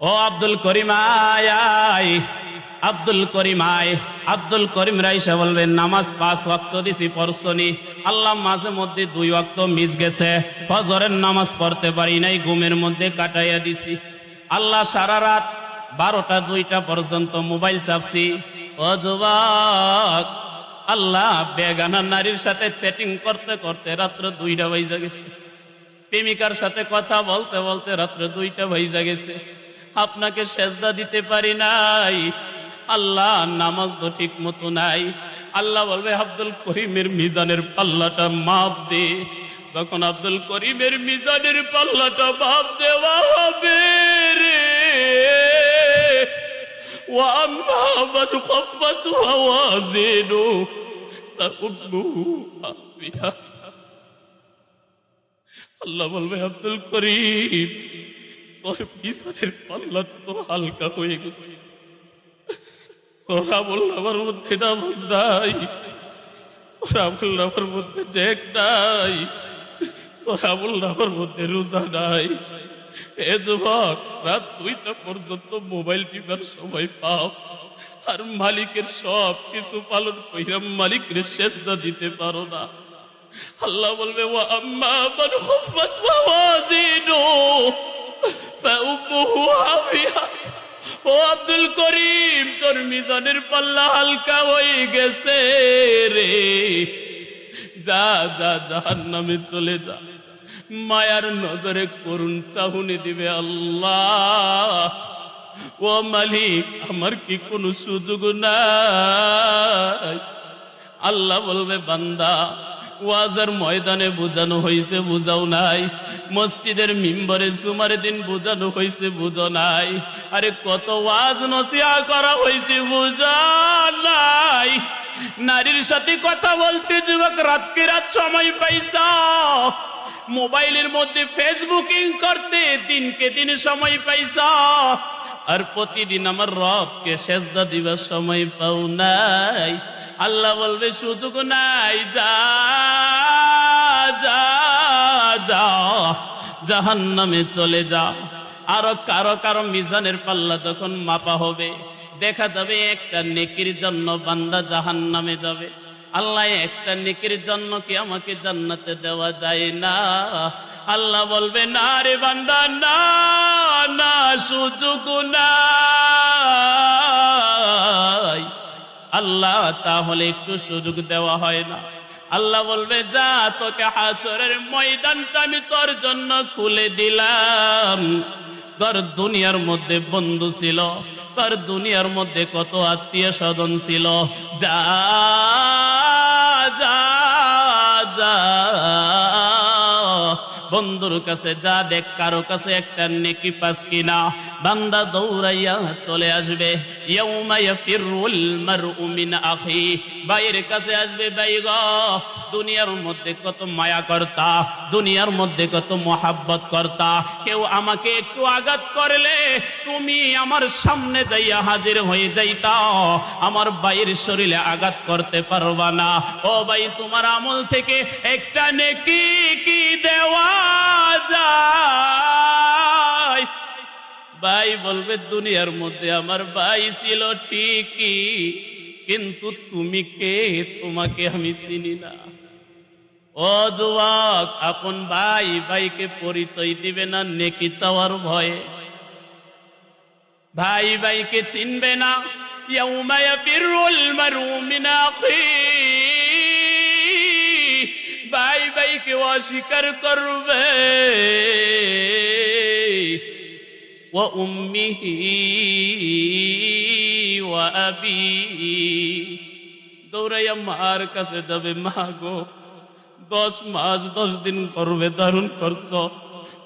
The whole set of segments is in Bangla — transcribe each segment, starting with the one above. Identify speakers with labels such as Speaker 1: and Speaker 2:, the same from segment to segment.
Speaker 1: ও আব্দুল করিম, আয় আয়। আব্দুল করিম, আয়। আব্দুল করিম রাইসা বলবেন, নামাজ পাঁচ ওয়াক্ত দিছি পরশনি আল্লাহ মাঝে মধ্যে দুই ওয়াক্ত মিস গেছে। ফজরের নামাজ পড়তে পারি নাই, ঘুমের মধ্যে কাটাইয়া দিছি। আল্লাহ সারা রাত বারোটা, দুইটা পর্যন্ত মোবাইল চাপছি। ও যুবক, আল্লাহ বেগানা নারীর সাথে চ্যাটিং করতে করতে রাত্র দুইটা বাইজা গেছে। প্রেমিকার সাথে কথা বলতে বলতে রাত্র দুইটা বাইজা গেছে। আপনাকে সেজদা দিতে পারি নাই আল্লাহ নামাজ তো ঠিক মতো নাই আল্লাহ বলবে আব্দুল করিমের মিজানের পাল্লাটা মাপ দে যখন আব্দুল করিমের মিজানের পাল্লাটা মাপ দেওয়া হবে রে وأما من خفت موازينه فأمه هاوية আল্লাহ বলবে আব্দুল করিম তোর পিছনের পাল্লাটা তো হালকা হয়ে গেছে। তোরা বলল আমার মধ্যে নামাজ নাই। তোরা বলল আমার মধ্যে ডেক নাই। তোরা বলল আমার মধ্যে রোজা নাই। এ যুবক, রাত দুইটা পর্যন্ত মোবাইল টিপার সময় পাও। আর মালিকের সব কিছু পালন কইরা মালিকের শেষদা দিতে পারো না। আল্লাহ বলবে ও আম্মা মান খুফাত হাবিয়া ও আব্দুল করিম, তোর মিজানের পাল্লা হালকা হয়ে গেছে রে। যা যা, জাহান্নামে চলে যা। মায়ার নজরে করুণ চাহুনি দিবে আল্লাহ। ও মালিক, আমার কি কোনো সুযোগ নাই? আল্লাহ বলবে, বান্দা ওয়াজের ময়দানে বোঝানো হয়েছে বুঝাও নাই। মসজিদের মিম্বরে জুমার দিন বোঝানো হয়েছে বুঝো নাই। আরে কত ওয়াজ নসিয়া করা হয়েছে বুঝা নাই। নারীর সাথে কথা বলতে যুবক, রাতকে রাত সময় পাইছা। মোবাইলের মধ্যে ফেসবুকিং করতে দিনকে দিন সময় পাইছা। আর প্রতিদিন আমার রবকে সেজদা দিবার সময় পাও নাই। আল্লাহ বলবে, সুযোগ নাই, যা যা যা জাহান নামে চলে যা আরও কারও কারও মিজানের পাল্লা যখন মাপা হবে, দেখা যাবে একটা নেকির জন্য বান্দা জাহান নামে যাবে। আল্লাহ, একটা নেকির জন্য কি আমাকে জান্নাতে দেওয়া যায় না? আল্লাহ বলবে, না রে বান্দা, না না, সুযোগ নাই। আল্লাহ, তাহলে একটু সুযোগ দেওয়া হয় না। আল্লাহ বলবে, যা তোকে হাসরের ময়দানটা আমি তোর জন্য খুলে দিলাম। তোর দুনিয়ার মধ্যে বন্ধু ছিল, তোর দুনিয়ার মধ্যে কত আত্মীয় স্বজন ছিল। যা যা যা বন্ধুর কাছে যা দেখ, কারও কাছে একটা নেকি পাস কিনা। বান্দা দৌড়াইয়া চলে আসবে। ভাইয়ের কাছে আসবে, ভাই গো, দুনিয়ার মধ্যে কত মায়া করতা দুনিয়ার মধ্যে কত মোহাব্বত করতা কেউ আমাকে একটু আঘাত করলে তুমি আমার সামনে যাইয়া হাজির হয়ে যাইতা আমার ভাইয়ের শরীরে আঘাত করতে পারবা না। ও ভাই, তোমার আমল থেকে একটা নেকি কি দেওয়া ভাই বলবে, দুনিয়ার মধ্যে আমার ভাই ছিল ঠিকই, কিন্তু তুমি কে? তোমাকে আমি চিনি না। ও আপন ভাই, ভাইকে পরিচয় দিবে না নেকি চাওয়ার ভয়ে? ভাই, ভাইকে চিনবে না। ইয়াফিরুল মারউ মিন আখিহি। ভাই ভাইকে অস্বীকার করবে। ও উম্মিহি ও আবি। দৌড়াইয়া মার কাছে যাবে, মা গো, দশ মাস দশ দিন করবে দারুণ করছ।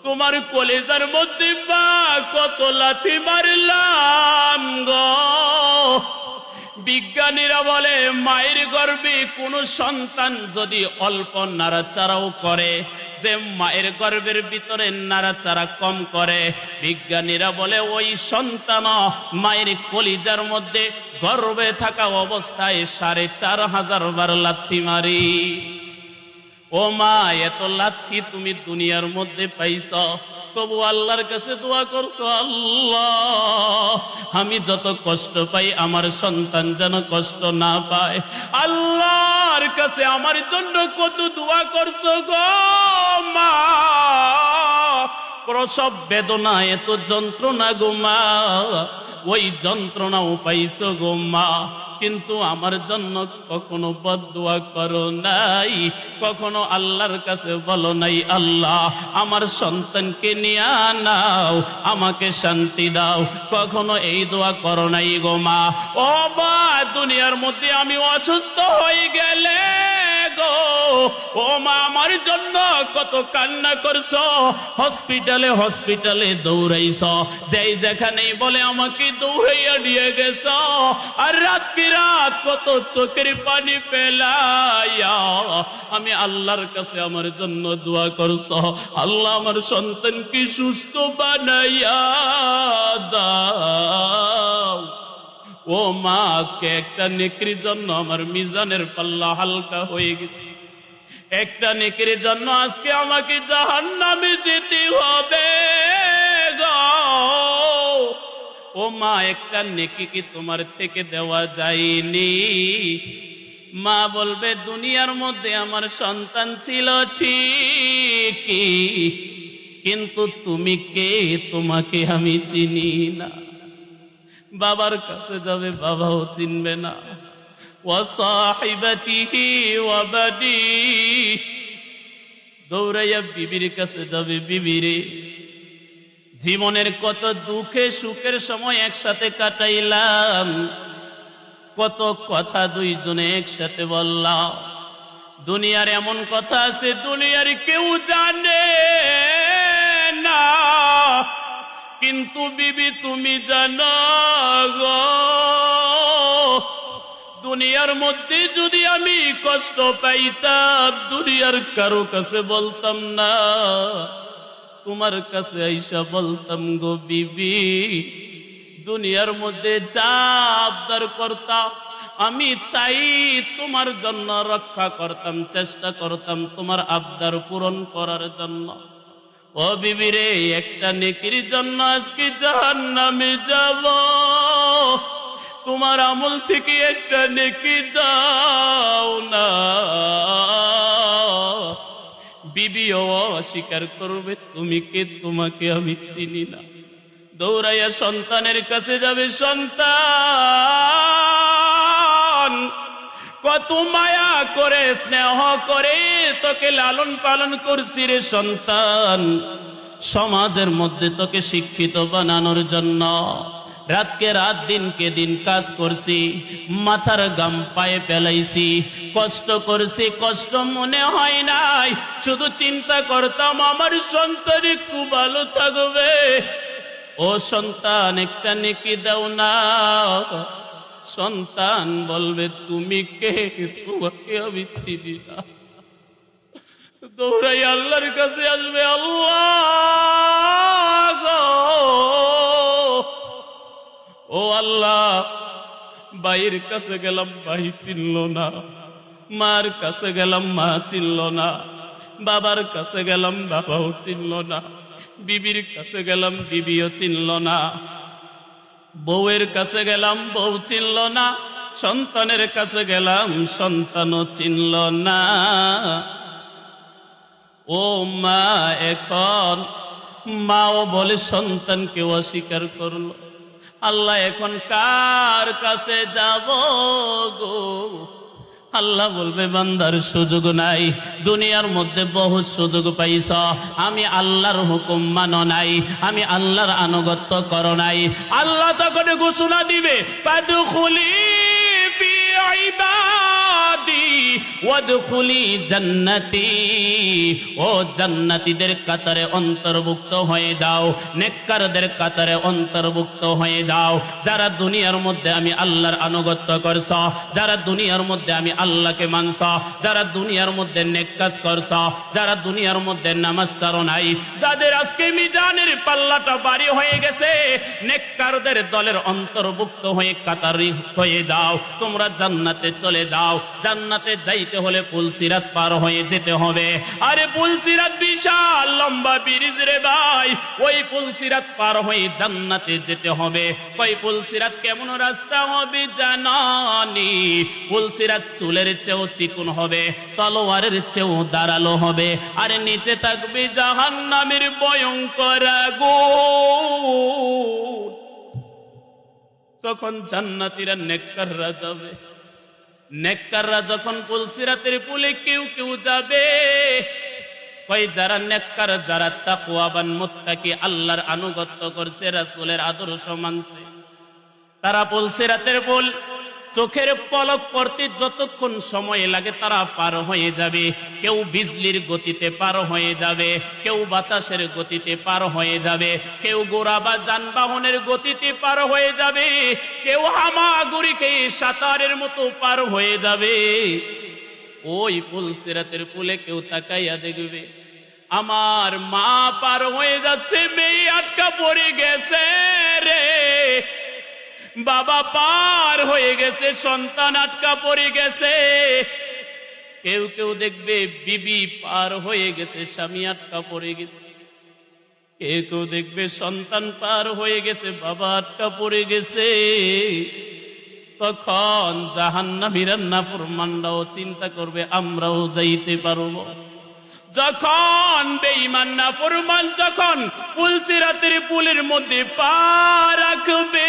Speaker 1: তোমার কলেজার মধ্যে বা কত লাথি মারলাম গো। বিজ্ঞানীরা বলে, মায়ের গর্ভে কোনো সন্তান যদি অল্প নাড়াচাড়াও করে, যে মায়ের গর্ভের ভিতরে নাড়াচাড়া কম করে, বিজ্ঞানীরা বলে, ওই সন্তান মায়ের কলিজার মধ্যে গর্ভে থাকা অবস্থায় সাড়ে চার হাজার বার লাথি মারি। ও মা, এত লাথি তুমি দুনিয়ার মধ্যে পাইছ। তবু আল্লাহর কাছে দোয়া করছ, আল্লাহ, আমি যত কষ্ট পাই আমার সন্তান যেন কষ্ট না পায়। আল্লাহর কাছে আমার জন্য কত দোয়া করছ গো মা। প্রসব বেদনা, এত যন্ত্রণা গো মা। ওই যন্ত্রণাও পাইছো গো মা। কিন্তু আমার জন্য কখনো বদুয়া করো নাই। কখনো আল্লাহর কাছে বলো নাই, আল্লাহ, আমার সন্তানকে নিয়ে নাও, আমাকে শান্তি দাও। কখনো এই দোয়া করো নাই গো মা। ও মা, দুনিয়ার মধ্যে আমি অসুস্থ হয়ে গেলে গো। ও মা, আমার জন্য কত কান্না করছ। হসপিটালে হসপিটালে দৌড়াইছ। যেই যেখানেই বলে আমাকে দৌড়াইয়া নিয়ে গেছ। আর রাত কি রাত কত চোখের পানি ফেলাইয়া আমি আল্লাহর কাছে আমার জন্য দোয়া করছ। আল্লাহ আমার সন্তানকে সুস্থ বানাইয়া দাও। ও মা, আজকে একটা নেকরির জন্য আমার মিজানের পাল্লা হালকা হয়ে গেছে। একটা নেকির জন্য আজকে আমাকে জাহান নামে যেতে হবে। ও মা, একটা নেকি কি তোমার থেকে দেওয়া যায়নি? মা বলবে, দুনিয়ার মধ্যে আমার সন্তান ছিল ঠিকই, কিন্তু তুমি কে? তোমাকে আমি চিনি না। বাবার কাছে যাবে, বাবাও চিনবে না। দৌড়াইয়া বিবির কাছে যাবে বিবিরে। জীবনের কত দুঃখে সুখের সময় একসাথে কাটাইলাম। কত কথা দুইজনে একসাথে বললাম। দুনিয়ার এমন কথা আছে, দুনিয়ার কেউ জানে না। কিন্তু বিবি, তুমি জানো দুনিয়ার মধ্যে যদি আমি কষ্ট পাইতাম, দুনিয়ার কারও কাছে বলতাম না। তোমার কাছে আইসা বলতাম গো বিবি, দুনিয়ার মধ্যে যা আবদার করতাম, আমি তাই তোমার জন্য রক্ষা করতাম, চেষ্টা করতাম তোমার আবদার পূরণ করার জন্য। ও বিবিরে একটা নেকির জন্য আজকে জাহান নামে যাব। তোমার আমল থেকে একটা নেকি দাও না। বিবিও অস্বীকার করবে, তুমি কে? তোমাকে আমি চিনি না। দৌড়াইয়া সন্তানের কাছে যাবে সন্তান। কত মায়া করে স্নেহ করে তোকে লালন পালন করছি রে সন্তান। সমাজের মধ্যে তোকে শিক্ষিত বানানোর জন্য রাতকে রাত, দিনকে দিন কাজ করছি, মাথার গাম পায়ে পেলাইছি কষ্ট করছি, কষ্ট মনে হয় নাই, শুধু চিন্তা করতাম আমার সন্তান একটু ভালো থাকবে। ও সন্তান, একটা নেকি দাও না। সন্তান বলবে, তুমি কে? তোমাকে আমি দৌড়াই আল্লাহর কাছে আসবে, আল্লাহ ও আল্লাহ বাইর কাছে গেলাম, ভাই চিনল না। মার কাছে গেলাম, মা চিনল না। বাবার কাছে গেলাম, বাবাও চিনল না। বিবির কাছে গেলাম, বিবিও চিনল না। বউয়ের কাছে গেলাম, বউ চিনল না। সন্তানের কাছে গেলাম, সন্তানও চিনল না। ও মা, এখন মাও বলে সন্তানকে অস্বীকার করল। আল্লাহ এখন কার কাছে যাব গো? আল্লাহ বলবে, বান্দার সুযোগ নাই, দুনিয়ার মধ্যে বহু সুযোগ পাইছ। আমি আল্লাহর হুকুম মানো নাই, আমি আল্লাহর আনুগত্য করো নাই। আল্লাহ তখন ঘোষণা দিবে, পাদুখুলি ফি ইবাদি জান্নাতি। ও জান্নাতীদের কাতারে অন্তর্ভুক্ত হয়ে যাও, নেককারদের কাতারে অন্তর্ভুক্ত হয়ে যাও। যারা দুনিয়ার মধ্যে আমি আল্লাহর আনুগত্য যারা দুনিয়ার মধ্যে আমি আল্লাহকে যারা দুনিয়ার মধ্যে নেক কাজ করছ, যারা দুনিয়ার মধ্যে নামাজ নাই, যাদের আজকে মিজানের পাল্লাটা বাড়ি হয়ে গেছে, নেককারদের দলের অন্তর্ভুক্ত হয়ে কাতারি হয়ে যাও। তোমরা জান্নাতে চলে যাও, জান্নাতে যাইতে হলে পুলসিরাত পার হয়ে যেতে হবে। আরে পুলসিরাত বিশাল, লম্বা ব্রিজ রে ভাই। ওই পুলসিরাত পার হয়ে জান্নাতে যেতে হবে। ওই পুলসিরাত কেমন রাস্তা হবে জানানি? পুলসিরাত চুলের চেয়েও চিকুন হবে, তলোয়ারের চেয়েও দাঁড়াল হবে। আর নিচে থাকবে জাহান্নামের ভয়ঙ্কর আগুন। যখন জান্নাতীরা নেককাররা যাবে নেককাররা যখন পুলসিরাতের পুলে কেউ কেউ যাবে কই যারা নেককার, যারা তাকওয়াবান, মুত্তাকি, আল্লাহর আনুগত্য করছে, রাসূলের আদর্শ মানছে। তারা পুলসিরাতের পুল চোখের পলক পড়তে যতক্ষণ সময় লাগে তারা পার হয়ে যাবে। কেউ বিজলির গতিতে পার হয়ে যাবে, কেউ বাতাসের গতিতে পার হয়ে যাবে, কেউ গোড়া বা যানবাহনের গতিতে পার হয়ে যাবে, কেউ হামাগুড়ি খেয়ে সাঁতারের মতো পার হয়ে যাবে। ওই পুল সিরাতের পুলে কেউ তাকাইয়া দেখবে, আমার মা পার হয়ে যাচ্ছে, মেয়ে আটকা পড়ে গেছে রে। বাবা পার হয়ে গেছে, সন্তান আটকা পড়ে গেছে। কেউ কেউ দেখবে বিবি পার হয়ে গেছে, স্বামী আটকা পড়ে গেছে। কেউ কেউ দেখবে সন্তান পার হয়ে গেছে, বাবা আটকা পড়ে গেছে। তখন জাহান্নামীরা নাফরমানরাও চিন্তা করবে, আমরাও যাইতে পারব। যখন বেঈমান না ফরমান, যখন পুলসিরাতের পুলের মধ্যে পা রাখবে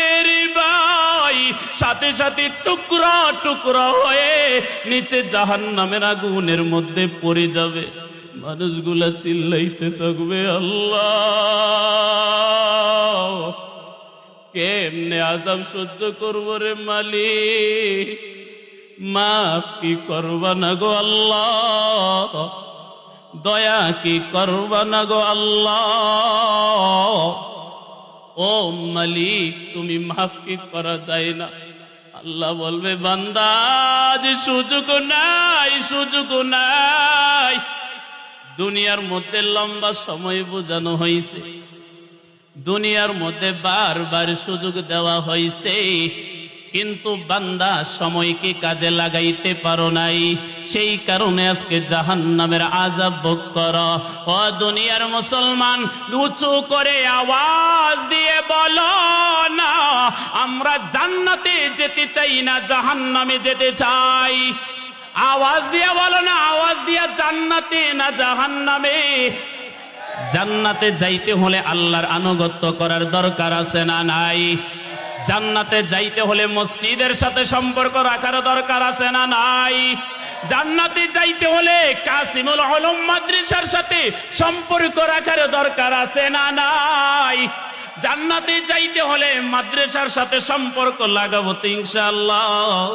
Speaker 1: ভাই, সাথে সাথে টুকরা টুকরা হয়ে নিচে জাহান নামের আগুনের মধ্যে পড়ে যাবে। মানুষগুলা চিল্লাইতে থাকবে, আল্লাহ। কেমনে আজাব সহ্য করব রে মালিক? মাফ কি করবা না গো আল্লাহ? দয়া কি করবা না গো আল্লাহ? ও মালিক, তুমি মাফ কি করা যায় না। আল্লাহ বলবে, বান্দা সুযোগ নাই সুযোগ নাই। দুনিয়ার মধ্যে লম্বা সময় বোঝানো হয়েছে দুনিয়ার মধ্যে বারবার সুযোগ দেওয়া হয়েছে কিন্তু বান্দা সময়কে কাজে লাগাইতে পারো নাই। সেই কারণে আজকে জাহান নামের আজাব ভোগ কর। ও দুনিয়ার মুসলমান, উঁচু করে আওয়াজ দিয়ে বলো না, আমরা জান্নাতে যেতে চাই না জাহান নামে যেতে চাই। আওয়াজ দিয়ে বলো না, আওয়াজ দিয়া জান্নাতে না জাহান নামে জান্নাতে যাইতে হলে আল্লাহর আনুগত্য করার দরকার আছে না নাই? জান্নাতে যাইতে হলে মসজিদের সাথে সম্পর্ক রাখার দরকার আছে না নাই? জান্নাতে যাইতে হলে কাসিমুল আলম মাদ্রাসার সাথে সম্পর্ক রাখার দরকার আছে না নাই? জান্নাতে যাইতে হলে মাদ্রাসার সাথে সম্পর্ক লাগাবো তো ইনশাআল্লাহ।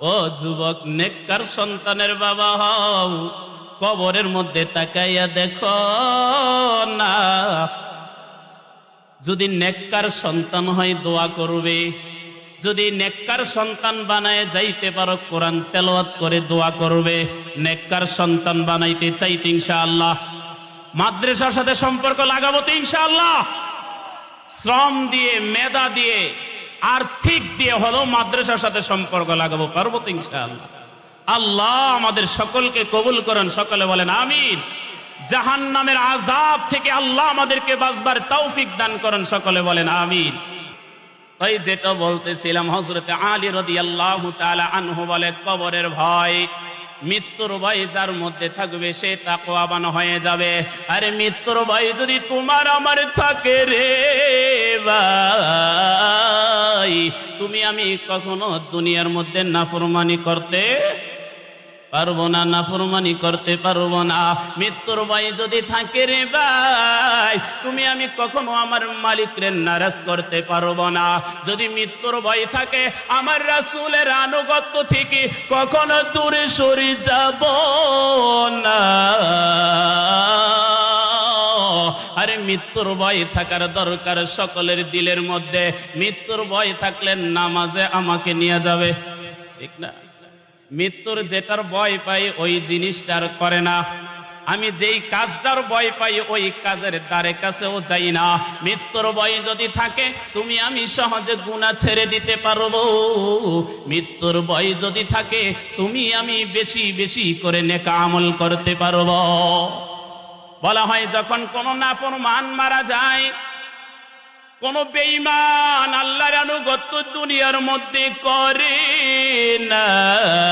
Speaker 1: ও যুবক, নেককার সন্তানের বাবা হও, কবরের মধ্যে তাকাইয়া দেখো না। যদি নেককার সন্তান হয়, দোয়া করবে। যদি নেককার সন্তান বানায়, যাইতে পারো, কোরআন তেলাওয়াত করে দোয়া করবে। নেককার সন্তান বানাইতে চাইতে ইনশাআল্লাহ। মাদ্রাসার সাথে সম্পর্ক লাগাবো তো ইনশাআল্লাহ। শ্রম দিয়ে, মেধা দিয়ে, আর্থিক দিয়ে হলো মাদ্রাসার সাথে সম্পর্ক লাগাবো, পারব তো ইনশাআল্লাহ। আল্লাহ আমাদের সকলকে কবুল করেন, সকলে বলেন, আমিন। জাহান নামের আজাব থেকে আল্লাহ আমাদেরকে বাঁচবার তৌফিক দান করেন, সকলে বলেন, আমিন। ওই যেটা বলতেছিলাম হজরতে আলী রদি আল্লাহ আনহু বলে, কবরের ভয়। মৃত্যুর ভয় যার মধ্যে থাকবে, সে তাকওয়াবান হয়ে যাবে। আরে মৃত্যুর ভয় যদি তোমার আমার থাকে রে তুমি আমি কখনো দুনিয়ার মধ্যে নাফরমানি করতে পারব না, নাফরমানি করতে পারব না। মৃত্যুর ভয় যদি থাকে রে ভাই, তুমি আমি কখনো আমার মালিকরে নারাজ করতে পারব না। যদি মৃত্যুর ভয় থাকে, আমার রাসুলের আনুগত্য থেকে কখনো দূরে সরে যাব না। আরে মৃত্যুর ভয় থাকার দরকার সকলের দিলের মধ্যে। মৃত্যুর ভয় থাকলে নামাজে আমাকে নিয়ে যাবে। ঠিক না? মৃত্যুর যেটার ভয় পাই, ওই জিনিসটার করে না। আমি যেই কাজটার ভয় পাই, ওই কাজের দ্বারে কাছেও যাই না। মৃত্যুর ভয় যদি থাকে, তুমি আমি সহজে গুণা ছেড়ে দিতে পারব। মৃত্যুর ভয় যদি থাকে, তুমি আমি বেশি বেশি করে নেকা আমল করতে পারব। বলা হয়, যখন কোন নাফরমান মারা যায়, কোন বেইমান আল্লাহর আনুগত্য দুনিয়ার মধ্যে করে নাই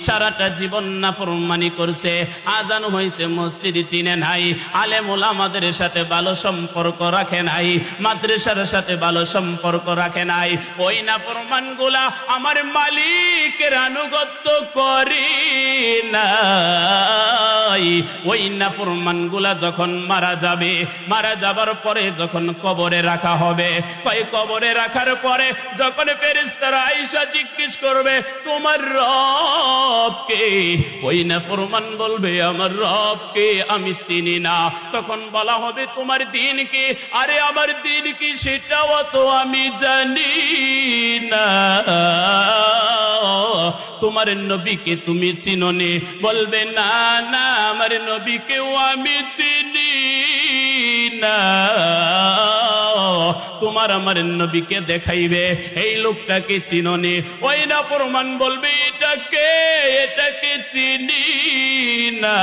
Speaker 1: সারাটা জীবন নাফরমানি করছে। আজান হয়েছে, মসজিদ চিনে নাই। আলেমুল আমাদের সাথে ভালো সম্পর্ক রাখে নাই। মাদ্রাসার সাথে ভালো সম্পর্ক রাখে নাই। ওই নাফরমানগুলা আমার মালিকের আনুগত্য করি নাই। ওই নাফরমানগুলা যখন মারা যাবে, মারা যাবার পরে যখন কবরে রাখা হবে, কয় কবরে রাখার পরে যখন ফেরেশতারা আয়েশা জিজ্ঞেস করবে, তোমার রবকে। ওই নাফরমান বলবে, আমার রবকে আমি চিনি না। তখন বলা হবে, তোমার দিন কি? আরে, আমার দিন কি সেটাও তো আমি জানি না। তোমার নবীকে তুমি চিননি? বলবে, না না, আমার নবীকেও আমি চিনি না। তোমার আমার নবীকে দেখাইবে। এই লোকটাকে চিননি। ওই না ফরমান বলবে এটাকে এটাকে চিনি না?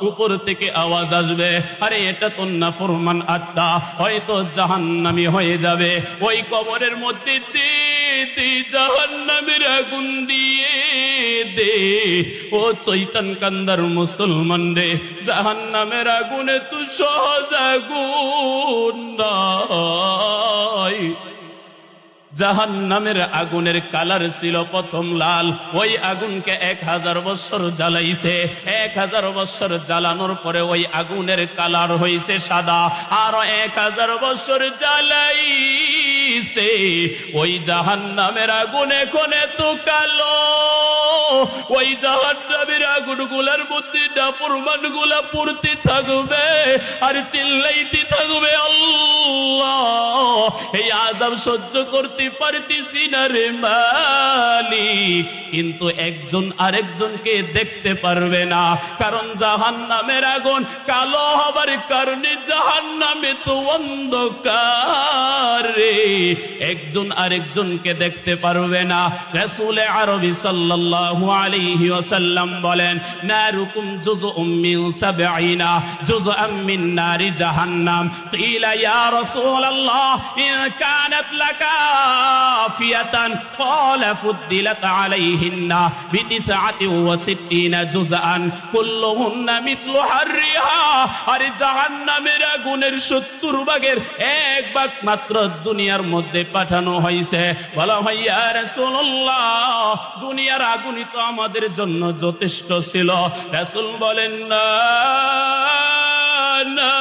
Speaker 1: উপর থেকে আওয়াজ আসবে, আরে, এটা তো না ফরমান আত্মা। হয়তো জাহান্নামি হয়ে যাবে। ওই কবরের মধ্যে দে দে জাহান্নামের আগুন দিয়ে দে। ও চৈতন কান্দার মুসলমান রে, জাহান্নামের আগুনে তু সহজ আগুন জাহান নামের আগুনের কালার ছিল প্রথম লাল। ওই আগুনকে এক হাজার বছর জ্বালাইছে। এক হাজার বছর জ্বালানোর পরে ওই আগুনের কালার হয়েছে সাদা। আর এক হাজার বছর জ্বালাইছে। ওই জাহান নামের আগুন এখন এত কালো। ওই জাহান নামের আগুনগুলার মধ্যে ডাফরমানগুলা পড়তে থাকবে আর চিল্লাইতে থাকবে, আল্লাহ, এই আজাব সহ্য করতে পারতেছি না রে মালিক কিন্তু একজন আরেকজনকে দেখতে পারবে না, কারণ জাহান নামের আগুন কালো হবার কারণে জাহান নামে তো অন্ধকার একজন আরেকজনকে দেখতে পারবে না, রাসূলে আরবি সাল্লাল্লাহু আলাইহি ওয়াসাল্লাম বলেন, নারুকুম জুজউম মিন সাবঈনা জুজআম মিন নারি জাহান্নাম। কিলা ইয়া রাসূলাল্লাহ, ইন কানাত লাকা ফিয়াতান, ক্বালা ফুদ্দিলাত আলাইহিন্না বিতিসআতি ওয়া জুজআন কুল্লুহুন্না মিথলু হাররিহা। আর জাহান্নামের আগুনের 70 ভাগের এক ভাগ মাত্র দুনিয়ার মধ্যে পাঠানো হয়েছে বলা হয়, ইয়া রাসূলুল্লাহ, দুনিয়ার আগুনই তো আমাদের জন্য যথেষ্ট ছিল। রাসূল বলেন, না না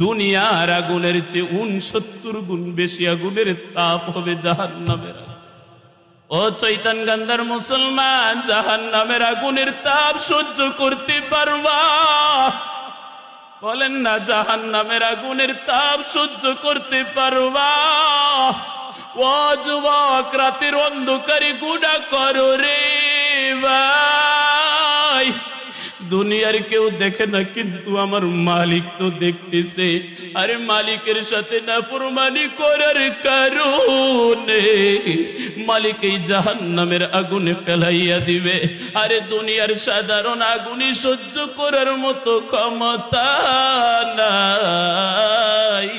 Speaker 1: দুনিয়ার আগুনের চেয়ে উনসত্তর গুণ বেশি আগুনের তাপ হবে জাহান নামের ও চৈতন গান্ধার মুসলমান জাহান নামের আগুনের তাপ সহ্য করতে পারবা? বলেন না জাহান নামের আগুনের তাপ সহ্য করতে পারবা? যুবক রাতের অন্ধকারে গুড়া করো রে ভাই দুনিয়ার কেউ দেখে না কিন্তু আমার মালিক তো দেখতেছে আরে মালিকের সাথে না ফুরমানি করার কারণে মালিক এই জাহান নামের আগুনে ফেলাইয়া দিবে আরে দুনিয়ার সাধারণ আগুনে সহ্য করার মতো ক্ষমতা নাই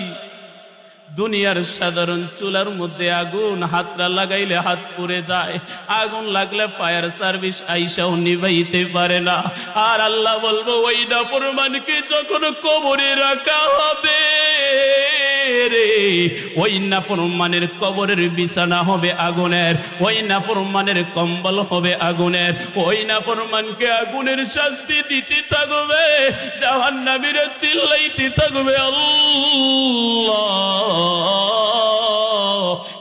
Speaker 1: দুনিয়ার সাধারণ চুলার মধ্যে আগুন হাতটা লাগাইলে হাত পুড়ে যায়। আগুন লাগলে ফায়ার সার্ভিস আইসাও নিভাইতে পারে না। আর আল্লাহ বলব, ওই নাফরমানকে যখন কবরে রাখা হবে রে। ওই নাফরমানের কবরের বিছানা হবে আগুনের, ওই নাফরমানের কম্বল হবে আগুনের, ওই নাফরমানকে আগুনের শাস্তি দিতে থাকবে, জাহান্নামীরা চিল্লাইতে থাকবে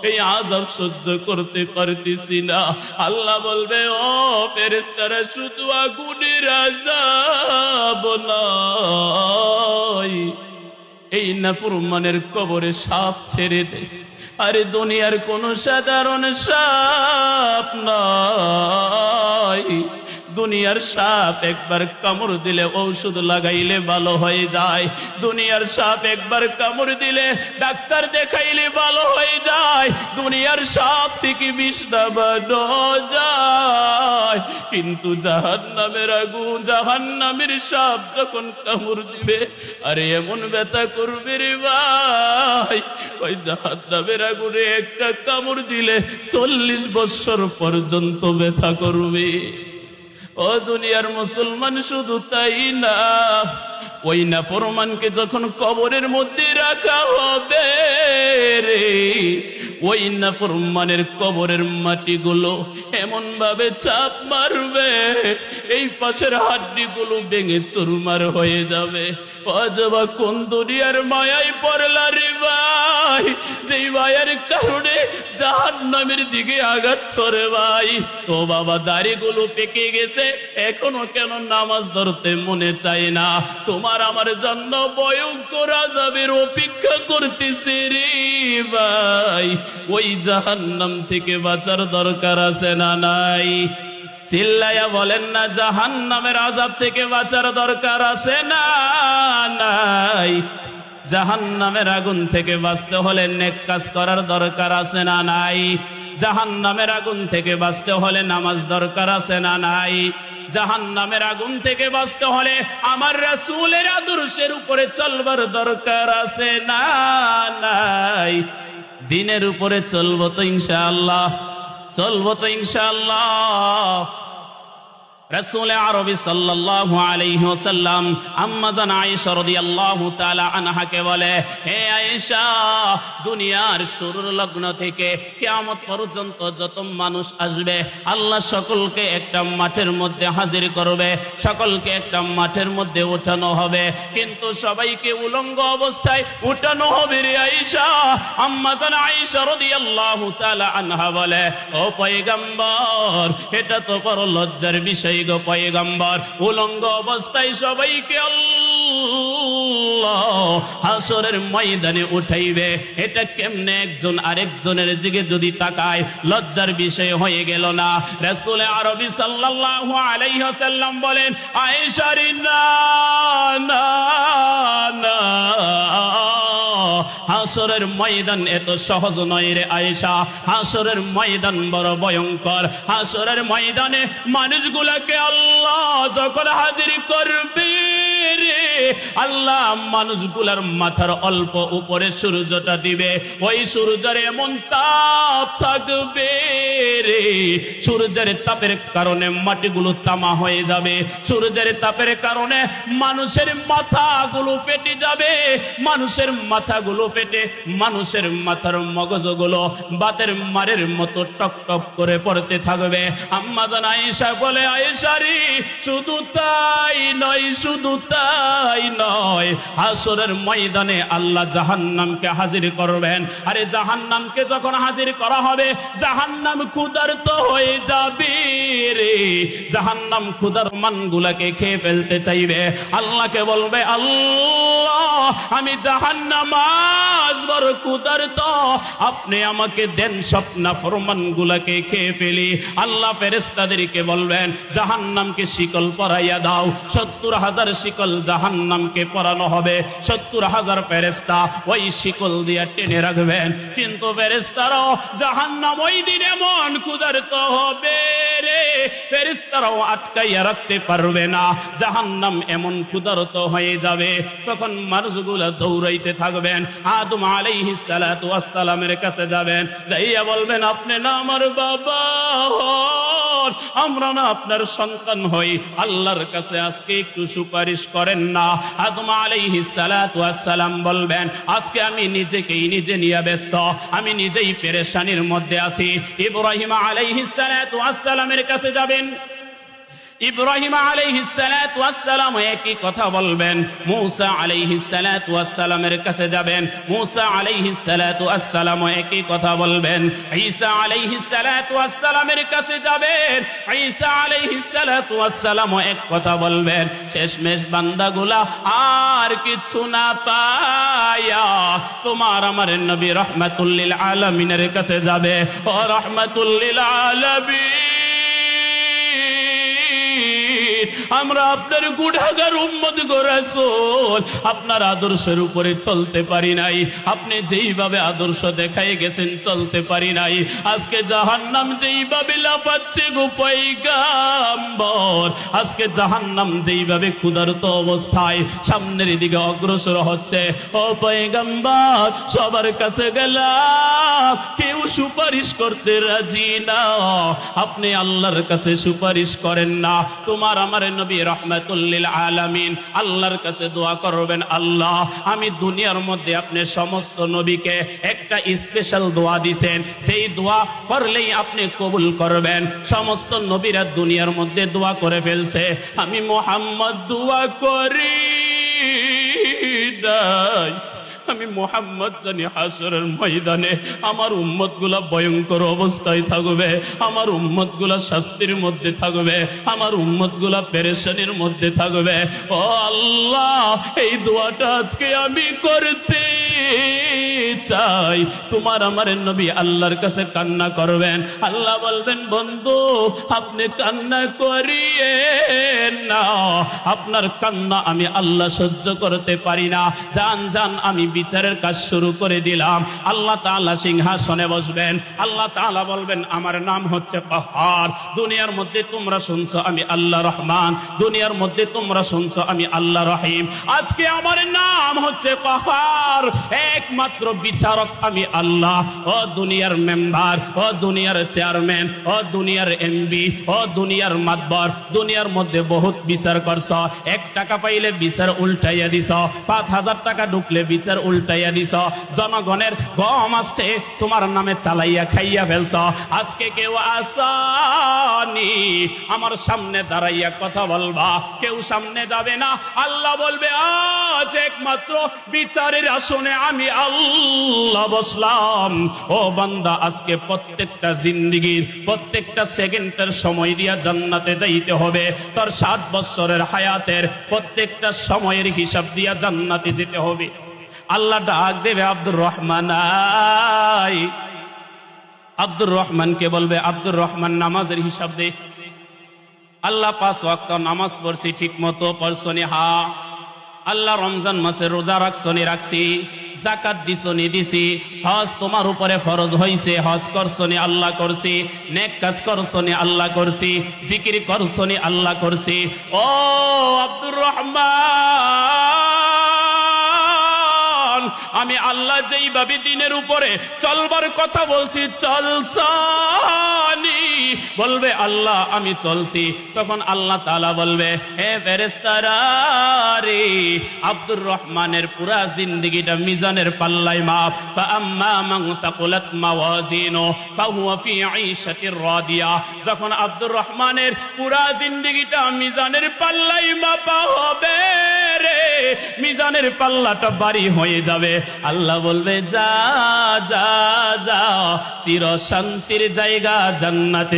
Speaker 1: এই আজাব সহ্য করতে পারতেছি না। আল্লাহ বলবে, ও ফেরেস্তারা শুধু আগুনের আজাব নয় এই নাফরমানের কবরে সাপ ছেড়ে দে। আরে দুনিয়ার কোন সাধারণ সাপ নয়। দুনিয়ার সাপ একবার কামড় দিলে ঔষধ লাগাইলে ভালো হয়ে যায়। দুনিয়ার সাপ একবার কামড় দিলে ডাক্তার দেখাইলে ভালো হয়ে যায়। দুনিয়ার সাপ থেকে বিষ দাবানো যায়। কিন্তু জাহান নামের আগুন জাহান নামের সাপ যখন কামড় দিবে, আরে এমন ব্যথা করবে রে ভাই। ওই জাহান নামের আগুনে একটা কামড় দিলে চল্লিশ বছর পর্যন্ত ব্যথা করবে। ও দুনিয়ার মুসলমান শুধু তাই না। ওই না ফরমানকে যখন কবরের মধ্যে রাখা হবে রে, ওই না ফরমানের কবরের মাটিগুলো এমন ভাবে চাপ মারবে, এই পাশের হাড্ডিগুলো ভেঙে চুরমার হয়ে যাবে। অজবা কোন দুনিয়ার মায়াই পড়লা রে ভাই? যেই মায়ের কারণে জাহান নামের দিকে আঘাত ছড়ে ভাই। ও বাবা, দাড়িগুলো পেকে গেছে, এখনও কেন নামাজ ধরতে মনে চায় না? তোমার আমার জন্য ভয়ঙ্কর আজাবের অপেক্ষা করতেছে রে ভাই। ওই জাহান্নাম থেকে বাঁচার দরকার আছে না নাই? চিল্লাইয়া বলেন না জাহান নামের আজাব থেকে বাঁচার দরকার আছে না নাই? জাহান নামের আগুন থেকে বাঁচতে হলে নেক কাজ করার দরকার আছে না নাই? জাহান নামের আগুন থেকে বাঁচতে হলে নামাজ দরকার আছে না নাই? জাহান নামের আগুন থেকে বাঁচতে হলে আমার রাসুলের আদর্শের উপরে চলবার দরকার আছে। না, নাই। দিনের উপরে চলবো তো ইনশাল্লাহ চলবো তো ইনশাআল্লাহ। রসুল আরবি সাল্লাল্লাহু আলাইহি ওয়াসাল্লাম আম্মা জান আয়েশা রাদিয়াল্লাহু তাআলা আনহাকে বলে, হে আয়েশা, দুনিয়ার শুরুর লগ্ন থেকে কিয়ামত পর্যন্ত যত মানুষ আসবে, আল্লাহ সকলকে একটা মাঠের মধ্যে হাজির করবে, সকলকে একটা মাঠের মধ্যে ওঠানো হবে। কিন্তু সবাইকে উলঙ্গ অবস্থায় উঠানো হবে রে আয়েশা। আম্মা জান আয়েশা রাদিয়াল্লাহু তাআলা আনহা বলে, ও পয়গম্বর, এটা তো বড় লজ্জার বিষয়। গো পয়গম্বর, উলঙ্গ অবস্থায় সবাইকে হাসরের ময়দানে উঠাইবে। এটা কেমনে একজন আরেকজনের দিকে যদি তাকায়, লজ্জার বিষয় হয়ে গেল না। রাসূল আরবি সাল্লাল্লাহু আলাইহি ওয়াসাল্লাম বলেন আয়েশারি না না না। হাসরের ময়দান এত সহজ নয় রে আয়েশা। হাসরের ময়দান বড় ভয়ঙ্কর। হাসরের ময়দানে মানুষগুলাকে আল্লাহ যখন হাজির করবে আল্লাহ মানুষগুলার মাথার অল্প উপরে সূর্যটা দিবে। ওই সূর্যের এমন তাপ থাকবে রে। সূর্যের তাপের কারণে মাটিগুলো তামা হয়ে যাবে। সূর্যের তাপের কারণে মানুষের মাথাগুলো ফেটে যাবে। মানুষের মাথাগুলো ফেটে মানুষের মাথার মগজগুলো বাতের মারের মতো টক টক করে পড়তে থাকবে। আম্মা জান বলে শুধু তাই নয়, শুধু তাই নয়। হাসরের ময়দানে আল্লাহ জাহান্নামকে হাজির করবেন। আরে জাহান্নামকে যখন হাজির করা হবে, জাহান্নাম ক্ষুধার্ত হয়ে যাবে রে। জাহান্নাম ক্ষুধার মানগুলাকে খেয়ে ফেলতে চাইবে। আল্লাহকে বলবে, আল্লাহ, আমি জাহান্নাম আজ বড় ক্ষুধার্ত। আপনি আমাকে দেন স্বপ্না ফরমান গুলাকে খেয়ে ফেলি। আল্লাহ ফেরেস্তাদেরকে বলবেন, জাহান্নামকে শিকল পরাইয়া দাও। সত্তর হাজার শিকল জাহান্নামকে পরানো হবে। সত্তর হাজার ফেরেস্তা ওই শিকল দিয়া টেনে রাখবেন। কিন্তু ফেরেস্তারাও জাহান্নাম ওই দিন এমন ক্ষুধার্ত হবে রে। আটকাইয়া রাখতে পারবে না। এমন ক্ষুধার্ত হয়ে যাবে। তখন মানুষগুলা দৌড়াইতে থাকবেন। আদম আলাইহিস সালাতু কাছে যাবেন। যাইয়া বলবেন, আপনি না আমার বাবা আমরা না আপনার সন্তান হই। আল্লাহর কাছে আজকে একটু সুপারিশ করেন না। আদম আলাইহি সালাম বলবেন, আজকে আমি নিজেকেই নিজে নিয়ে ব্যস্ত। আমি নিজেই পেরেশানির মধ্যে আছি। ইব্রাহিম আলাইহিস সালাতু ওয়াসসালামের কাছে যাবেন। ইব্রাহিম আলাইহিসসালাম একই কথা বলবেন। মুসা আলাইহিসসালামের কাছে যাবেন। মুসা আলাইহিসসালাম একই কথা বলবেন। ঈসা আলাইহিসসালামের কাছে যাবেন। ঈসা আলাইহিসসালাম এক কথা বলবেন, শেষমেশ বান্দাগুলা আর কিছু না পায়া। তোমার আমার নবী রহমাতুল্লিল আলামিনের কাছে যাবে। ও রহমাতুল্লিল আলামিন। আমরা আপনার গুঢাগার উম্মত গোরাসোল আপনার আদর্শের উপরে চলতে পারি নাই। আপনি যেইভাবে আদর্শ দেখাই গেছেন, চলতে পারি নাই। আজকে যেইভাবে লাফাচ্ছে আজকে যেইভাবে ক্ষুধার্ত অবস্থায় সামনের দিকে অগ্রসর হচ্ছে। ও পৈগাম্বর সবার কাছে গেলাম, কেউ সুপারিশ করতে রাজি না। আপনি আল্লাহর কাছে সুপারিশ করেন না। তোমার আমার নবী রহমাতুল্লিল আলামিন আল্লাহর কাছে দোয়া করবেন, আল্লাহ, আমি দুনিয়ার মধ্যে আপনি সমস্ত নবীকে একটা স্পেশাল দোয়া দিছেন। সেই দোয়া করলেই আপনি কবুল করবেন। সমস্ত নবীরা দুনিয়ার মধ্যে দোয়া করে ফেলছে, আমি মোহাম্মদ দোয়া করি নাই আমি মোহাম্মদ জানি হাসরের ময়দানে আমার উম্মতগুলা ভয়ঙ্কর অবস্থায় থাকবে, আমার উম্মতগুলা শাস্তির মধ্যে থাকবে, আমার উম্মতগুলা পেরেশানির মধ্যে থাকবে। ও আল্লাহ, এই দোয়াটা আজকে আমি করতে চাই। তোমার আমার নবী আল্লাহর কাছে কান্না করবেন। আল্লাহ বলবেন, বন্ধু, আপনি কান্না করিয়ে না। আপনার কান্না আমি আল্লাহ সহ্য করতে পারি না। যান যান, আমি বিচারের কাজ শুরু করে দিলাম। আল্লাহ তাআলা সিংহাসনে বসবেন। আল্লাহ তাআলা বলবেন, আমার নাম হচ্ছে পাহাড়। দুনিয়ার মধ্যে তোমরা শুনছো আমি আল্লাহ রহমান। দুনিয়ার মধ্যে তোমরা শুনছো আমি আল্লাহ রহিম। আজকে আমার নাম হচ্ছে পাহাড়। একমাত্র বিচারক আমি আল্লাহ। ও দুনিয়ার মেম্বার, ও দুনিয়ার চেয়ারম্যান, ও দুনিয়ার এমবি ও দুনিয়ার মাতবর। দুনিয়ার মধ্যে বহুত বিচার করছ। এক টাকা পাইলে বিচার উল্টাইয়া দিছ। পাঁচ হাজার টাকা ঢুকলে বিচার উল্টাইয়া দিছ। জনগণের গম আসছে, তোমার নামে চালাইয়া খাইয়া ফেলছ। আজকে কেউ আসানি, আমার সামনে দাঁড়াইয়া কথা বলবা। কেউ সামনে যাবে না। আল্লাহ বলবে, আজ একমাত্র বিচারের আসনে আমি আল্লাহ বসলাম। ও বান্দা, আজকে প্রত্যেকটা জিন্দিগির প্রত্যেকটা সেকেন্ডের সময় দিয়া জান্নাতে যাইতে হবে। তার সাত বছরের হায়াতের প্রত্যেকটা সময়ের হিসাব দিয়া জান্নাতে যেতে হবে। আল্লাহ ডাক দেবে, আব্দুর রহমান। আব্দুর রহমানকে বলবে, আব্দুর রহমান, নামাজের হিসাব দে। আল্লাহ পাঁচ ওয়াক্ত নামাজ পড়ছি ঠিক মতো পড়ছনি, হা। আল্লাহ রমজান মাসে রোজা রাখছনি, রাখছি। জাকাত দিছনি দিছি হজ তোমার উপরে ফরজ হইছে, হজ করছনি আল্লাহ করছি, নেক কাজ করছনি আল্লাহ করছি, জিকির করছনি আল্লাহ করছি। ও আব্দুর রহমান, আমি আল্লাহ যেইভাবে দিনের উপরে চলবার কথা বলছি চলসানি বলবে, আল্লাহ, আমি চলছি। তখন আল্লাহ তালা বলবে, হে বেরেস্তারি আব্দুর রহমানের পুরা জিন্দিগিটা মিজানের পাল্লাই মাপ। যখন আব্দুর রহমানের পুরা মিজানের পাল্লাই মাপা হবে রে, মিজানের পাল্লাটা বাড়ি হয়ে যাবে। আল্লাহ বলবে, যা যা যা চির শান্তির জায়গা জান্নাতে